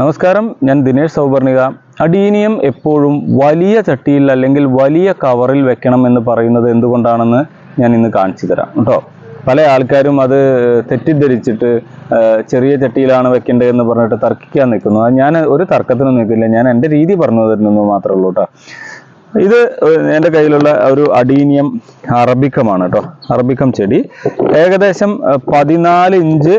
നമസ്കാരം ഞാൻ ദിനേഷ് സൗവർണിക അഡീനിയം എപ്പോഴും വലിയ ചട്ടിയിൽ അല്ലെങ്കിൽ വലിയ കവറിൽ വെക്കണം എന്ന് പറയുന്നത് എന്തുകൊണ്ടാണെന്ന് ഞാൻ ഇന്ന് കാണിച്ചു തരാം കേട്ടോ. പല ആൾക്കാരും അത് തെറ്റിദ്ധരിച്ചിട്ട് ചെറിയ ചട്ടിയിലാണ് വെക്കേണ്ടത് എന്ന് പറഞ്ഞിട്ട് തർക്കിക്കാൻ നിൽക്കുന്നു. ഞാൻ ഒരു തർക്കത്തിനും നിൽക്കില്ല. ഞാൻ എന്റെ രീതി പറഞ്ഞു തരുന്നു മാത്രമേ ഉള്ളൂ കേട്ടോ. ഇത് എന്റെ കയ്യിലുള്ള ഒരു അഡീനിയം അറബിക്കമാണ് കേട്ടോ. അറബിക്കം ചെടി. ഏകദേശം പതിനാല് ഇഞ്ച്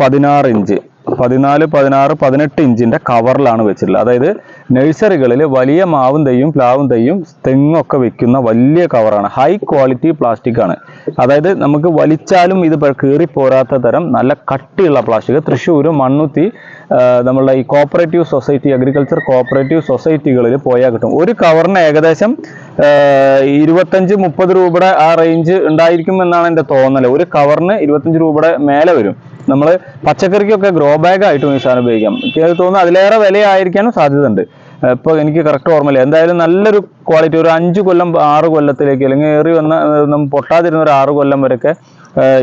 പതിനാറ് ഇഞ്ച് പതിനാല് പതിനാറ് പതിനെട്ട് ഇഞ്ചിന്റെ കവറിലാണ് വെച്ചിട്ടുള്ളത്. അതായത് നഴ്സറികളിൽ വലിയ മാവും തെയ്യും പ്ലാവും തെയ്യും തെങ്ങൊക്കെ വെക്കുന്ന വലിയ കവറാണ്. ഹൈ ക്വാളിറ്റി പ്ലാസ്റ്റിക് ആണ്. അതായത് നമുക്ക് വലിച്ചാലും ഇത് കീറി പോരാത്ത തരം നല്ല കട്ടിയുള്ള പ്ലാസ്റ്റിക് തൃശ്ശൂർ മണ്ണുത്തി നമ്മളുടെ ഈ കോപ്പറേറ്റീവ് സൊസൈറ്റി അഗ്രികൾച്ചർ കോപ്പറേറ്റീവ് സൊസൈറ്റികളിൽ പോയാൽ കിട്ടും. ഒരു കവറിന് ഏകദേശം ഇരുപത്തഞ്ച് മുപ്പത് രൂപയുടെ ആ റേഞ്ച് ഉണ്ടായിരിക്കും എന്നാണ് എന്റെ തോന്നൽ ഒരു കവറിന് ഇരുപത്തഞ്ച് രൂപയുടെ മേലെ വരും. നമ്മൾ പച്ചക്കറിക്കൊക്കെ ഗ്രോ ബാഗ് ആയിട്ടും ഈ സാധനം ഉപയോഗിക്കാം. എനിക്ക് തോന്നുന്നു അതിലേറെ വിലയായിരിക്കാനും സാധ്യതയുണ്ട്. ഇപ്പോൾ എനിക്ക് കറക്റ്റ് ഓർമ്മയില്ല. എന്തായാലും നല്ലൊരു ക്വാളിറ്റി ഒരു അഞ്ച് കൊല്ലം ആറ് കൊല്ലത്തിലേക്ക് അല്ലെങ്കിൽ ഏറി വന്ന പൊട്ടാതിരുന്ന ഒരു ആറ് കൊല്ലം വരെയൊക്കെ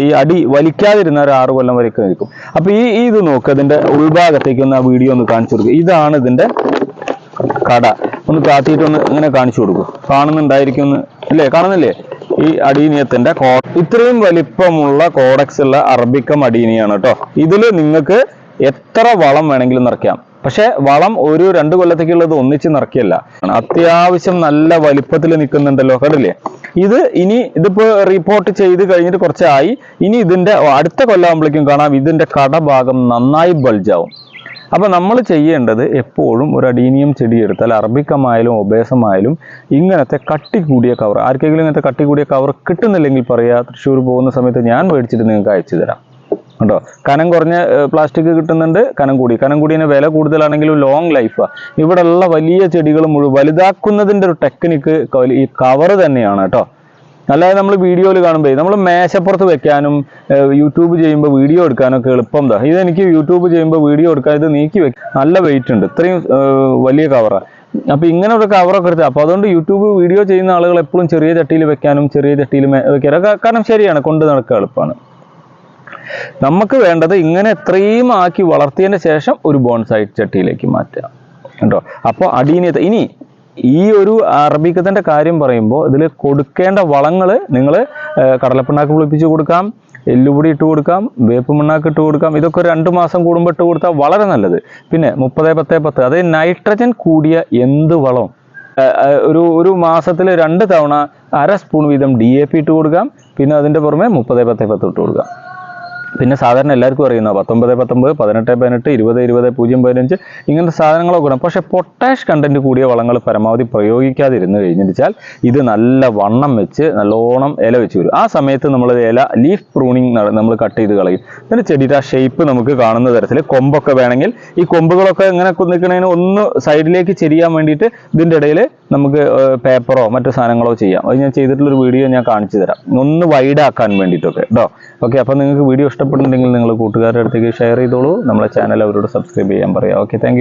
ഈ അടി വലിക്കാതിരുന്ന ഒരു ആറ് കൊല്ലം വരെയൊക്കെ നിൽക്കും. അപ്പോൾ ഈ ഇത് നോക്ക് ഇതിന്റെ ഉൾഭാഗത്തേക്ക് ഒന്ന് ആ വീഡിയോ ഒന്ന് കാണിച്ചു കൊടുക്കുക ഇതാണ് ഇതിന്റെ കട. ഒന്ന് കാത്തിയിട്ടൊന്ന് ഇങ്ങനെ കാണിച്ചു കൊടുക്കും. കാണുന്നുണ്ടായിരിക്കും അല്ലേ കാണുന്നില്ലേ? ഈ അടീനിയത്തിന്റെ കോ ഇത്രയും വലിപ്പമുള്ള കോഡക്സ് ഉള്ള അറബിക്കം അടീനിയാണ് കേട്ടോ. ഇതിൽ നിങ്ങൾക്ക് എത്ര വളം വേണമെങ്കിലും നിറയ്ക്കാം. പക്ഷെ വളം ഒരു രണ്ട് കൊല്ലത്തേക്കുള്ളത് ഒന്നിച്ച് നിറയ്ക്കല്ല. അത്യാവശ്യം നല്ല വലിപ്പത്തിൽ നിൽക്കുന്നുണ്ടല്ലോ കണ്ടില്ലേ? ഇത് ഇനി ഇതിപ്പോ റിപ്പോർട്ട് ചെയ്ത് കഴിഞ്ഞിട്ട് കുറച്ചായി. ഇനി ഇതിന്റെ അടുത്ത കൊല്ലാകുമ്പോഴേക്കും കാണാം ഇതിന്റെ കടഭാഗം നന്നായി ബൾജാവും അപ്പൊ നമ്മൾ ചെയ്യേണ്ടത് എപ്പോഴും ഒരു അഡീനിയം ചെടി എടുത്താൽ അറബിക്കമായാലും ഒബേസമായാലും ഇങ്ങനത്തെ കട്ടി കൂടിയ കവർ ആർക്കെങ്കിലും ഇങ്ങനത്തെ കട്ടി കൂടിയ കവർ കിട്ടുന്നില്ലെങ്കിൽ പറയാ തൃശ്ശൂർ പോകുന്ന സമയത്ത് ഞാൻ മേടിച്ചിട്ട് നിങ്ങൾക്ക് അയച്ചു തരാം. കേട്ടോ കനം കുറഞ്ഞ പ്ലാസ്റ്റിക് കിട്ടുന്നുണ്ട് കനം കൂടി. കനം കൂടിയതിന് വില കൂടുതലാണെങ്കിലും ലോങ് ലൈഫാണ് ഇവിടെയുള്ള വലിയ ചെടികൾ മുഴുവൻ വലുതാക്കുന്നതിന്റെ ഒരു ടെക്നിക്ക് ഈ കവർ തന്നെയാണ് കേട്ടോ. അല്ലാതെ നമ്മൾ വീഡിയോയിൽ കാണുമ്പോൾ നമ്മൾ മേശപ്പുറത്ത് വെക്കാനും യൂട്യൂബ് ചെയ്യുമ്പോൾ വീഡിയോ എടുക്കാനൊക്കെ എളുപ്പം എന്താ ഇതെനിക്ക് യൂട്യൂബ് ചെയ്യുമ്പോൾ വീഡിയോ എടുക്കാൻ ഇത് നീക്കി വെക്കും നല്ല വെയിറ്റ് ഉണ്ട്. ഇത്രയും വലിയ കവറാണ് അപ്പൊ ഇങ്ങനെ ഒരു കവറൊക്കെ എടുത്ത് അപ്പൊ അതുകൊണ്ട് യൂട്യൂബ് വീഡിയോ ചെയ്യുന്ന ആളുകൾ എപ്പോഴും ചെറിയ ചട്ടിയിൽ വെക്കാനും ചെറിയ ചട്ടിയിൽ വെക്കാനും കാരണം ശരിയാണ് കൊണ്ട് നടക്കുക എളുപ്പമാണ് നമുക്ക് വേണ്ടത് ഇങ്ങനെ എത്രയും ആക്കി വളർത്തിയതിന് ശേഷം ഒരു ബോൺസൈറ്റ് ചട്ടിയിലേക്ക് മാറ്റുക. കേട്ടോ അപ്പോൾ അടീനിയത്തെ ഇനി ഈ ഒരു അറബിക്കത്തിന്റെ കാര്യം പറയുമ്പോൾ ഇതിൽ കൊടുക്കേണ്ട വളങ്ങൾ നിങ്ങൾ കടലപ്പിണ്ണാക്ക് പുളിപ്പിച്ച് കൊടുക്കാം എല്ലുപൊടി ഇട്ട് കൊടുക്കാം വേപ്പ് മണ്ണാക്ക് ഇട്ട് കൊടുക്കാം ഇതൊക്കെ രണ്ട് മാസം കൂടുമ്പോൾ ഇട്ട് കൊടുത്താൽ വളരെ നല്ലത്. പിന്നെ മുപ്പത് പത്ത് പത്ത് അതായത് നൈട്രജൻ കൂടിയ എന്ത് വളവും ഒരു ഒരു മാസത്തിൽ രണ്ട് തവണ അര സ്പൂൺ വീതം ഡി എ പി ഇട്ട് കൊടുക്കാം പിന്നെ അതിന്റെ പുറമെ മുപ്പത് പത്ത് പത്ത് ഇട്ട് കൊടുക്കാം. പിന്നെ സാധാരണ എല്ലാവർക്കും അറിയുന്ന പത്തൊമ്പത് പത്തൊമ്പത് പതിനെട്ട് പതിനെട്ട് ഇരുപത് ഇരുപത് പൂജ്യം പതിനഞ്ച് ഇങ്ങനത്തെ സാധനങ്ങളൊക്കെ ഉണ്ട് പക്ഷേ പൊട്ടാഷ് കണ്ടന്റ് കൂടിയ വളങ്ങൾ പരമാവധി പ്രയോഗിക്കാതിരുന്ന് കഴിഞ്ഞിട്ടാൽ ഇത് നല്ല വണ്ണം വെച്ച് നല്ലോണം ഇല വെച്ച് വരും. ആ സമയത്ത് നമ്മൾ ഇല ലീഫ് പ്രൂണിങ് നമ്മൾ കട്ട് ചെയ്ത് കളയും. എന്നിട്ട് ചെടിയുടെ ആ ഷേപ്പ് നമുക്ക് കാണുന്ന തരത്തിൽ കൊമ്പൊക്കെ വേണമെങ്കിൽ ഈ കൊമ്പുകളൊക്കെ ഇങ്ങനെ നിൽക്കുന്നതിന് ഒന്ന് സൈഡിലേക്ക് ചെരിയാൻ വേണ്ടിയിട്ട് ഇതിന്റെ ഇടയിൽ നമുക്ക് പേപ്പറോ മറ്റു സാധനങ്ങളോ ചെയ്യാം. അത് ഞാൻ ചെയ്തിട്ടുള്ളൊരു വീഡിയോ ഞാൻ കാണിച്ചു തരാം. ഒന്ന് വൈഡാക്കാൻ വേണ്ടിയിട്ടൊക്കെ. കേട്ടോ ഓക്കെ അപ്പോൾ നിങ്ങൾക്ക് വീഡിയോ ഇഷ്ടപ്പെടുന്നുണ്ടെങ്കിൽ നിങ്ങൾ കൂട്ടുകാരുടെ അടുത്തേക്ക് ഷെയർ ചെയ്തോളൂ. നമ്മളെ ചാനൽ അവരോട് സബ്സ്ക്രൈബ് ചെയ്യാൻ പറയാം. Okay thank